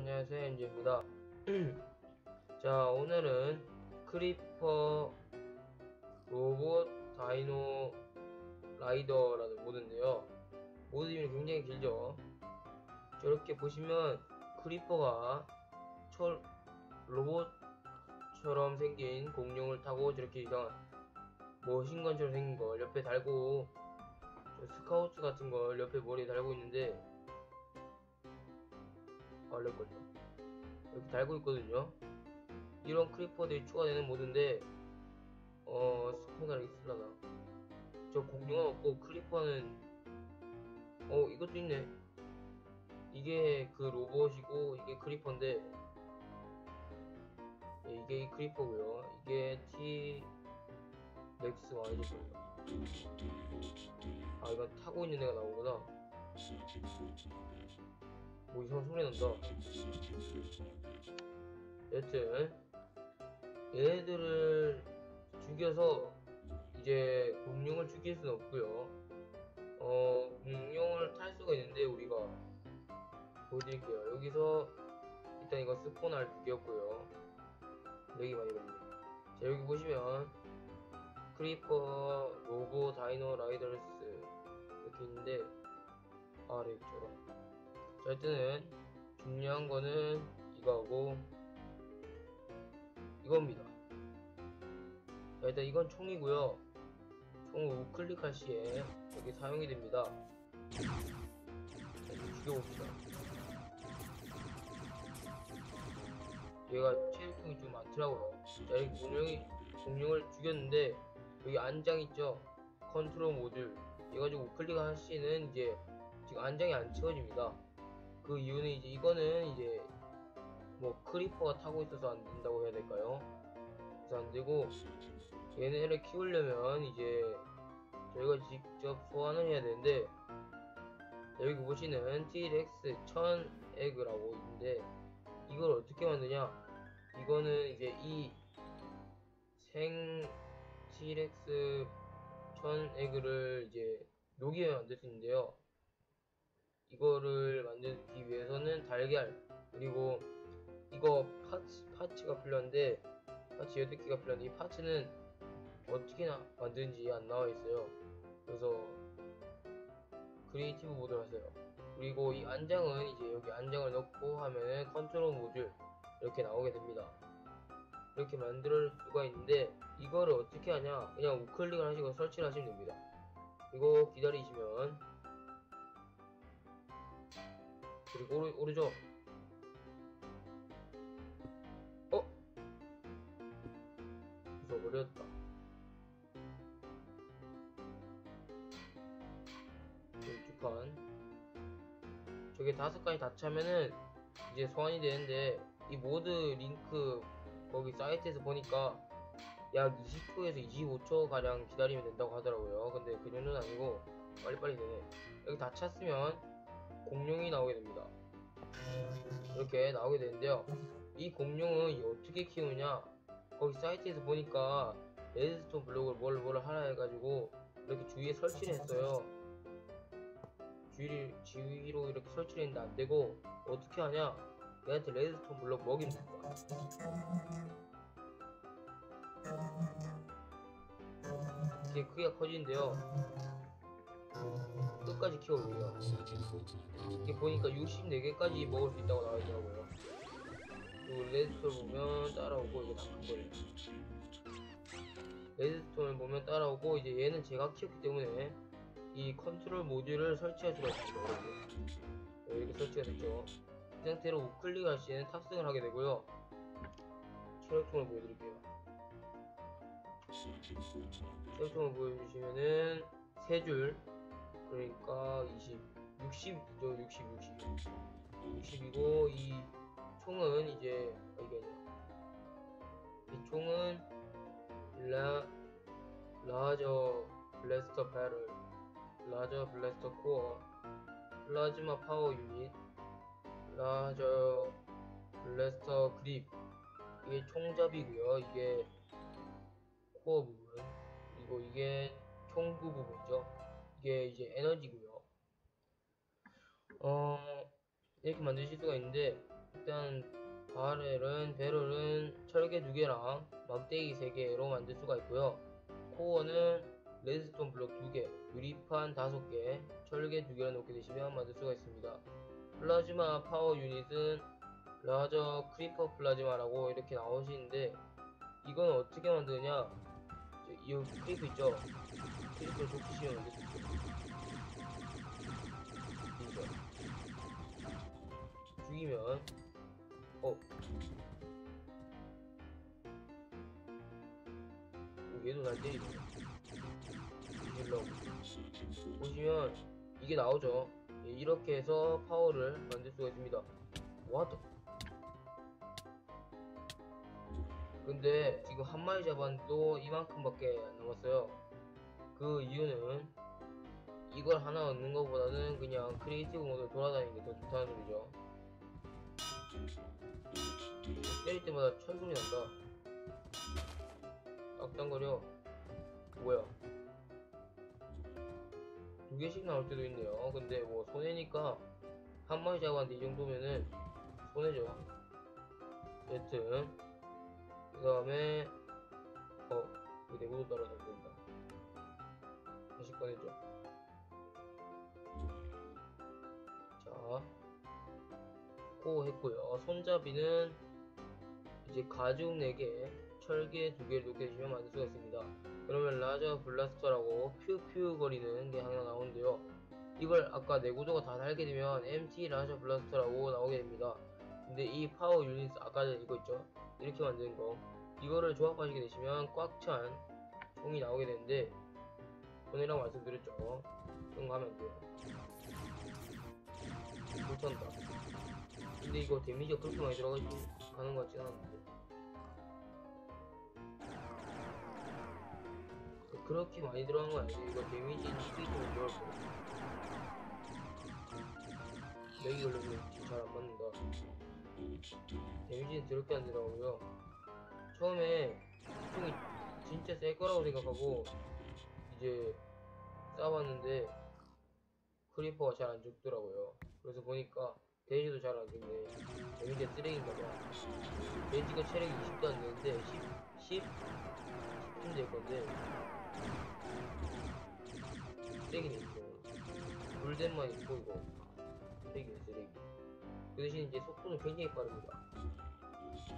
안녕하세요 엔지입니다. 자 오늘은 크리퍼 로봇 다이노 라이더라는 모드인데요. 모드 이름이 굉장히 길죠? 저렇게 보시면 크리퍼가 철 로봇처럼 생긴 공룡을 타고 저렇게 이상한 머신건처럼 생긴 걸 옆에 달고 저 스카우트 같은 걸 옆에 머리에 달고 있는데 걸려 이렇게 달고 있거든요. 이런 크리퍼들이 추가되는 모드인데 어 스포너를 있을라나 저 공룡은 없고 크리퍼는 어 이것도 있네. 이게 그 로봇이고 이게 크리퍼인데 예, 이게 이 크리퍼고요. 이게 T Y일 거예요. 아 이건 타고 있는 애가 나오구나 뭐 이상한 소리 난다. 여튼 얘네들을 죽여서 이제 공룡을 죽일 수는 없고요. 어 공룡을 탈 수가 있는데 우리가 보여드릴게요. 여기서 일단 이거 스포날 두 개였고요. 여기 많이 걸리네. 자 여기 보시면 크리퍼 로보 다이노 라이더스 이렇게 있는데 아래 있죠 자 일단은 중요한 거는 이거하고 이겁니다. 자 일단 이건 총이고요. 총을 우클릭할 시에 여기 사용이 됩니다. 자좀 죽여봅시다. 얘가 체력통이 좀 많더라고요. 자 여기 공룡이 공룡을 죽였는데 여기 안장 있죠? 컨트롤 모듈. 얘 가지고 우클릭할 시에는 이제 지금 안장이 안 채워집니다 그 이유는 이제 이거는 이제 뭐 크리퍼가 타고 있어서 안 된다고 해야 될까요? 그래서 안 되고 얘네를 키우려면 이제 저희가 직접 소환을 해야 되는데 여기 보시는 T-Rex 1000 에그라고 있는데 이걸 어떻게 만드냐 이거는 이제 이 생 T-Rex 1000 에그를 이제 녹이면 만들 수 있는데요 이거를 만들기 위해서는 달걀 그리고 이거 파츠, 파츠가 필요한데 파츠 8개가 필요한데 이 파츠는 어떻게 나, 만드는지 안 나와 있어요. 그래서 크리에이티브 모드를 하세요. 그리고 이 안장은 이제 여기 안장을 넣고 하면은 컨트롤 모듈 이렇게 나오게 됩니다. 이렇게 만들 수가 있는데 이거를 어떻게 하냐? 그냥 우클릭을 하시고 설치를 하시면 됩니다. 그리고 기다리시면 그리고 오르, 오르죠? 어? 부숴버렸다? 두칸 저게 다섯 칸이 다 차면은 이제 소환이 되는데 이 모드 링크 거기 사이트에서 보니까 약 20초에서 25초 가량 기다리면 된다고 하더라고요. 근데 그 정도는 아니고 빨리빨리 되네. 여기 다 찼으면 공룡이 나오게 됩니다. 이렇게 나오게 되는데요. 이 공룡은 어떻게 키우냐? 거기 사이트에서 보니까 레드스톤 블록을 뭘 뭘 하라 해가지고 이렇게 주위에 설치를 했어요. 주위를, 주위로 이렇게 설치를 했는데 안 되고 어떻게 하냐? 얘한테 레드스톤 블록 먹이면 됩니다 이게 크기가 커지는데요 끝까지 키워보세요 이게 보니까 64개까지 먹을 수 있다고 나와있더라고요. 그리고 레드스톤 보면 따라오고 이게 다큰 거예요. 레드스톤을 보면 따라오고 이제 얘는 제가 키웠기 때문에 이 컨트롤 모듈을 설치할 수가 있습니다 이렇게, 이렇게 설치가 됐죠. 이 상태로 우클릭할 시에는 탑승을 하게 되고요. 체력통을 보여드릴게요. 체력통을 보여주시면은 3줄 그러니까 20 60이죠 60 60 60이고 이 총은 이제 아, 이게 이 총은 라 라저 블래스터 배럴 라저 블래스터 코어 플라즈마 파워 유닛 라저 블래스터 그립. 이게 총잡이고요. 이게 코어 부분. 그리고 이게 총구 부분이죠 이게 이제 에너지고요 어 이렇게 만드실 수가 있는데 일단 바렐은 배럴은 철개 두 개랑 막대기 세 개로 만들 수가 있고요. 코어는 레드스톤 블록 두 개, 유리판 다섯 개, 철개 두 개를 놓게 되시면 만들 수가 있습니다. 플라즈마 파워 유닛은 라저 크리퍼 플라즈마라고 이렇게 나오시는데 이건 어떻게 만드느냐? 이제 이 크리퍼 있죠? 독히시면 만들 수 있어요. 이죠. 죽이면 어. 오, 얘도 날 때리네. 죽이려고 보시면 이게 나오죠. 예, 이렇게 해서 파워를 만들 수가 있습니다. 와도 근데 지금 한 마리 잡았는데도 이만큼밖에 안 남았어요 그 이유는 이걸 하나 얻는 것보다는 그냥 크리에이티브 모드 돌아다니는 게 더 좋다는 소리죠 때릴 때마다 철소리 난다. 딱딱거려. 뭐야? 두 개씩 나올 때도 있네요. 근데 뭐 손해니까 한 마리 잡았는데 이 정도면은 손해죠. 여튼 그 다음에 어 내구도 따라서 안 된다. 다시 꺼내죠. 자. 코 했고요. 손잡이는 이제 가죽 4개, 철개 2개를 놓게 되시면 만들 수가 있습니다. 그러면 라저 블라스터라고 퓨퓨 거리는 게 하나 나오는데요. 이걸 아까 내구도가 다 달게 되면 MT 라저 블라스터라고 나오게 됩니다. 근데 이 파워 유닛 아까 전에 이거 있죠? 이렇게 만드는 거 이거를 조합하시게 되시면 꽉 찬 총이 나오게 되는데 전이라고 말씀드렸죠. 그런 거 하면 안 돼요. 못한다. 근데 이거 데미지가 그렇게 많이 들어가지고 가는 것 같진 않은데 그렇게 많이 들어간 건 아니고 이거 데미지 치기 좀 어려울 거야 맥이 걸려서 지금 잘안 맞는다 데미지는 더럽게 안 들어가고요 처음에 총이 진짜 셀 거라고 생각하고 이제 쏴봤는데 크리퍼가 잘 안 죽더라고요 그래서 보니까 데이지도 잘 안 죽네. 데미지가 쓰레기인가 봐. 데이지가 체력이 20도 안 되는데 10, 10, 10쯤 될 건데 쓰레기네 이거. 물덴만 있고 이거 쓰레기네 쓰레기. 그 대신 이제 속도는 굉장히 빠릅니다.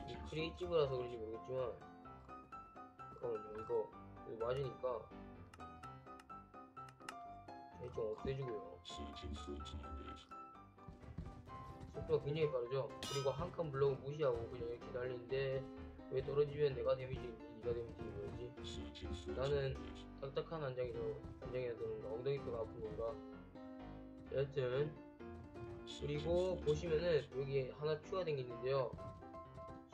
이 크리에이티브라서 그런지 모르겠지만 잠깐만요 이거 이거 맞으니까 좀 없애주고요. 속도가 굉장히 빠르죠. 그리고 한 칸 블록을 무시하고 그냥 이렇게 달리는데 왜 떨어지면 내가 데미지인지 네가 데미지인지? 나는 딱딱한 안장이 더 안장이라 그런가 엉덩이뼈가 아픈 건가? 여튼 그리고 보시면은 여기 하나 추가된 게 있는데요.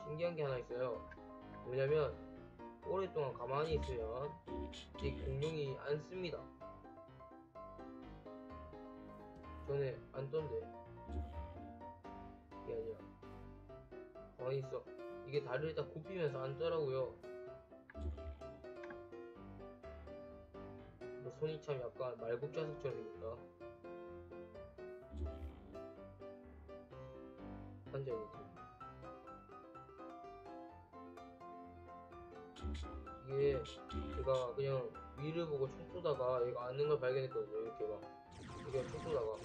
신기한 게 하나 있어요. 뭐냐면 오랫동안 가만히 있으면 이 공룡이 안 씁니다 전에 안 떴는데 이게 아니야. 가만히 있어. 이게 다리를 딱 굽히면서 앉더라고요. 뭐 손이 참 약간 말굽자석처럼 생겼다. 앉아야지. 이게 제가 그냥 위를 보고 총 쏘다가 얘가 앉는 걸 발견했거든요. 이렇게 막. 이게 총 쏘다가.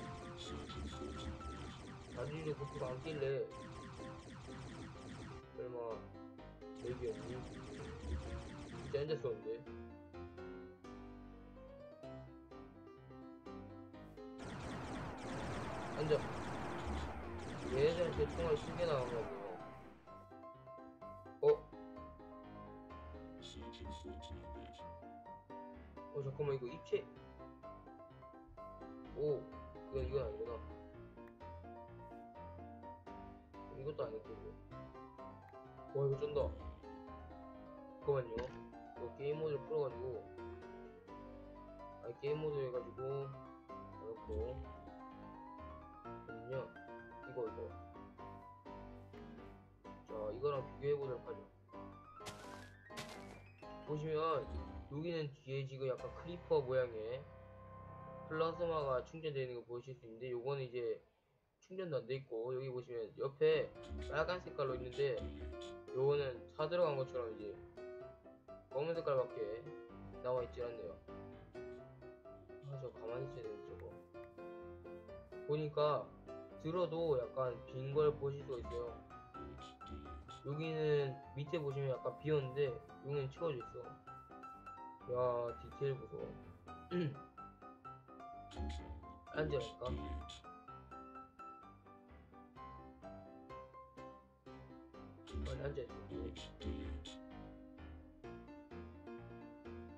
다리를 굽히고 앉길래 설마 여기였니? 진짜 앉았었는데 앉아 얘네들한테 총알 나간 거고요 어? 어 잠깐만 이거 입체 오 이건 이건 아니구나 이것도 아닐 거고. 와, 이거 쩐다. 잠깐만요. 이거 게임 모드를 풀어가지고. 아니, 게임 모드 해가지고. 넣고. 그러면요. 이거, 이거. 자, 이거랑 비교해보도록 하죠. 보시면, 여기는 뒤에 지금 약간 크리퍼 모양의 플라즈마가 충전되어 있는 거 보실 수 있는데, 요거는 이제 충전도 안 돼 있고 여기 보시면 옆에 빨간 색깔로 있는데 요거는 차 들어간 것처럼 이제 검은 색깔밖에 나와 있지 않네요. 아 저 가만히 있어야 되는데 저거 보니까 들어도 약간 빈 걸 보실 수가 있어요. 여기는 밑에 보시면 약간 비었는데 여기는 채워져 있어. 야 디테일 보소. 빨리 앉아있어.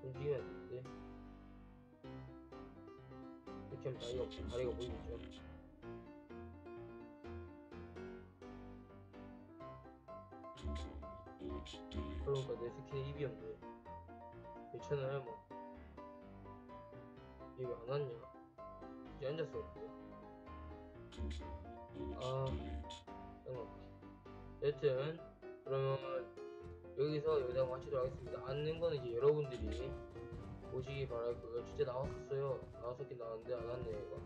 움직이면 안 되는데. 이렇게 하면 다리가, 다리가 보이겠죠? 그러니까 내 스킨에 입이 없네. 괜찮아요, 뭐. 얘왜안 왔냐? 이제 앉았어. 아, 잠깐만. 여튼, 그러면 여기서 영상 마치도록 하겠습니다. 앉는 거는 이제 여러분들이 보시기 바랄고요. 진짜 나왔었어요. 나왔었긴 나왔는데 안 왔네, 얘가.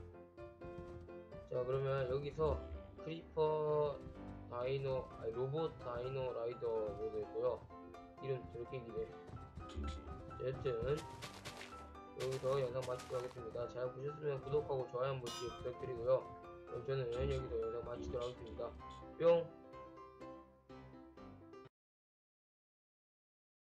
자, 그러면 여기서 크리퍼 다이노, 아니, 로봇 다이노 라이더 모드였고요. 이름 저렇게 기네. 여튼, 여기서 영상 마치도록 하겠습니다. 잘 보셨으면 구독하고 좋아요 한 번씩 부탁드리고요. 그럼 저는 여기서 영상 마치도록 하겠습니다. 뿅!